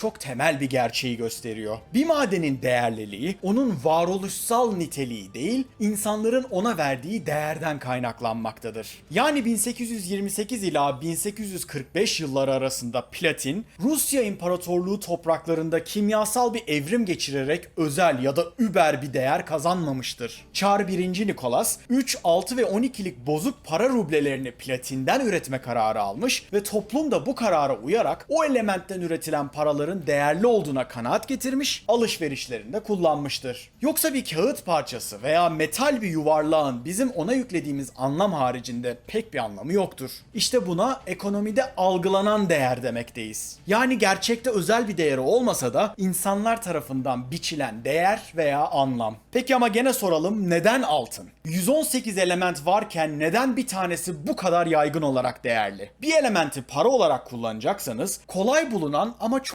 çok temel bir gerçeği gösteriyor. Bir madenin değerliliği onun varoluşsal niteliği değil, insanların ona verdiği değerden kaynaklanmaktadır. Yani 1828 ila 1845 yılları arasında platin, Rusya İmparatorluğu topraklarında kimyasal bir evrim geçirerek özel ya da über bir değer kazanmamıştır. Çar 1. Nikolas 3, 6 ve 12'lik bozuk para rublelerini platinden üretme kararı almış ve toplum da bu karara uyarak o elementten üretilen paraların değerli olduğuna kanaat getirmiş, alışverişlerinde kullanmıştır. Yoksa bir kağıt parçası veya metal bir yuvarlağın bizim ona yüklediğimiz anlam haricinde pek bir anlamı yoktur. İşte buna ekonomide algılanan değer demekteyiz. Yani gerçekte özel bir değeri olmasa da insanlar tarafından biçilen değer veya anlam. Peki ama gene soralım neden altın? 118 element varken neden bir tanesi bu kadar yaygın olarak değerli? Bir elementi para olarak kullanacaksanız kolay bulunan ama çok